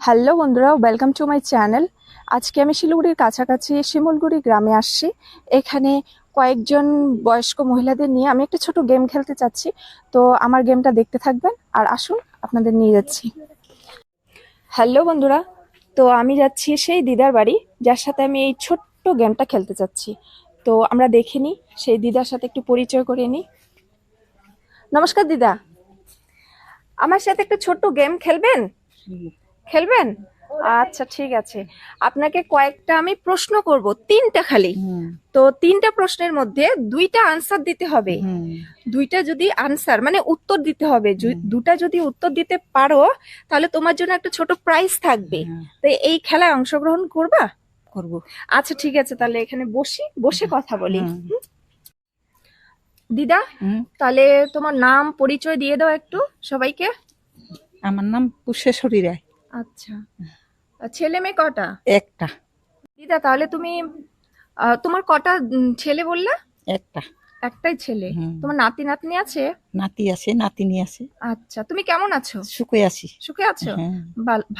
Hello বন্ধুরা welcome to my channel আজকে আমি শিলিগুড়ির কাছাকাছি শিমলগুড়ি গ্রামে আসছি। এখানে কয়েকজন বয়স্ক মহিলাদের নিয়ে আমি একটা ছোট গেম খেলতে চাচ্ছি। তো আমার গেমটা দেখতে থাকবেন আর আসুন, আপনাদের নিয়ে যাচ্ছি। হ্যালো বন্ধুরা, তো আমি যাচ্ছি সেই দিদার বাড়ি, যার সাথে আমি এই ছোট্ট গেমটা খেলতে চাচ্ছি। তো আমরা দেখে নিই, সেই দিদার সাথে একটু পরিচয় করে নিই। নমস্কার, দিদা। আমার সাথে একটা ছোট্ট গেম খেলবেন? খেলবেন? আচ্ছা ঠিক আছে। আপনাকে কয়েকটা আমি প্রশ্ন করব তিনটা খালি। তো তিনটা প্রশ্নের মধ্যে দুইটা আনসার দিতে হবে। দুইটা যদি আনসার মানে উত্তর দিতে হবে। দুটা যদি উত্তর দিতে পারো তাহলে তোমার জন্য একটা ছোট প্রাইজ থাকবে। তো এই খেলায় অংশগ্রহণ করবা? করব। আচ্ছা ঠিক আছে তাহলে এখানে বসি বসে কথা বলি। দিদা। তাহলে তোমার নাম পরিচয় দিয়ে দাও একটু সবাইকে। আমার নাম পুষ্যেশ্বরী রায় আচ্ছা। ছেলে মেয়ে কটা? একটা। দিদা তাহলে তুমি তোমার কটা ছেলে বললে? একটা। একটাই ছেলে। তোমার নাতি নাতনি আছে? নাতি আছে নাতিনি আছে। আচ্ছা তুমি কেমন আছো? সুখে আছি। সুখে আছো? হ্যাঁ,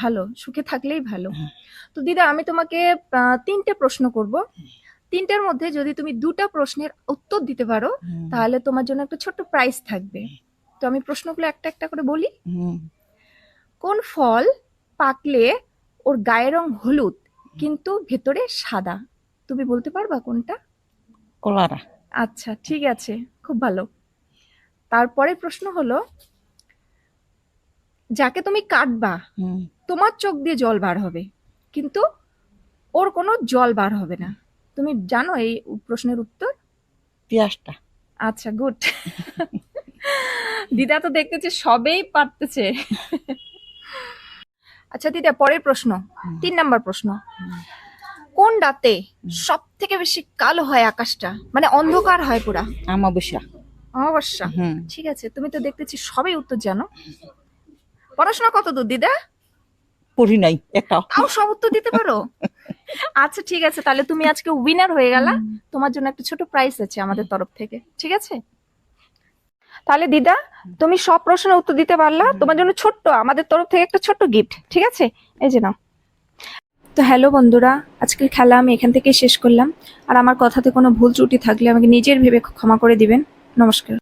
ভালো সুখে থাকলেই ভালো। হ্যাঁ। তো দিদা আমি তোমাকে তিনটে প্রশ্ন করব। তিনটার মধ্যে যদি তুমি দুটা প্রশ্নের উত্তর দিতে পারো তাহলে তোমার জন্য একটা ছোট্ট প্রাইজ থাকবে। তো আমি প্রশ্নগুলো একটা একটা করে বলি। কোন ফল পাকলে ওর গায়ের রং হলুদ কিন্তু ভেতরে সাদা। তুমি বলতে পারবা কোনটা? কলারা। আচ্ছা ঠিক আছে খুব ভালো। তারপরে প্রশ্ন হলো যাকে তুমি কাটবা তোমার চোখ দিয়ে জল বার হবে কিন্তু ওর কোনো জল বার হবে না। তুমি জানো এই প্রশ্নের উত্তর? পেঁয়াজটা। আচ্ছা গুড। দিদা তো দেখতেছে সবেই পারতেছে। আচ্ছা দিদা পরের প্রশ্ন। তিন নাম্বার প্রশ্ন। কোন রাতে সব থেকে বেশি কালো হয় আকাশটা? মানে অন্ধকার হয় পুরা? অমাবস্যা। অমাবস্যা। হুম। ঠিক আছে তুমি তো দেখতেছি সবই উত্তর জানো। পড়াশোনা কত দূর দিদা? পড়ি নাই একটা। তাও সব উত্তর দিতে পারো? আচ্ছা ঠিক আছে তাহলে তুমি আজকে উইনার হয়ে গেলা। তোমার জন্য একটা ছোট প্রাইজ আছে আমাদের তরফ থেকে। ঠিক আছে? তাহলে দিদা তুমি সব প্রশ্নের উত্তর দিতে পারলা। তোমার জন্য ছোট্ট আমাদের তরফ থেকে একটা ছোট্ট গিফট ঠিক আছে? এই যে নাও। তো হ্যালো বন্ধুরা আজকের খেলা আমি এখান থেকে শেষ করলাম। আর আমার কথাতে কোনো ভুল ত্রুটি থাকলে আমাকে নিজের ভেবে ক্ষমা করে দিবেন। নমস্কার।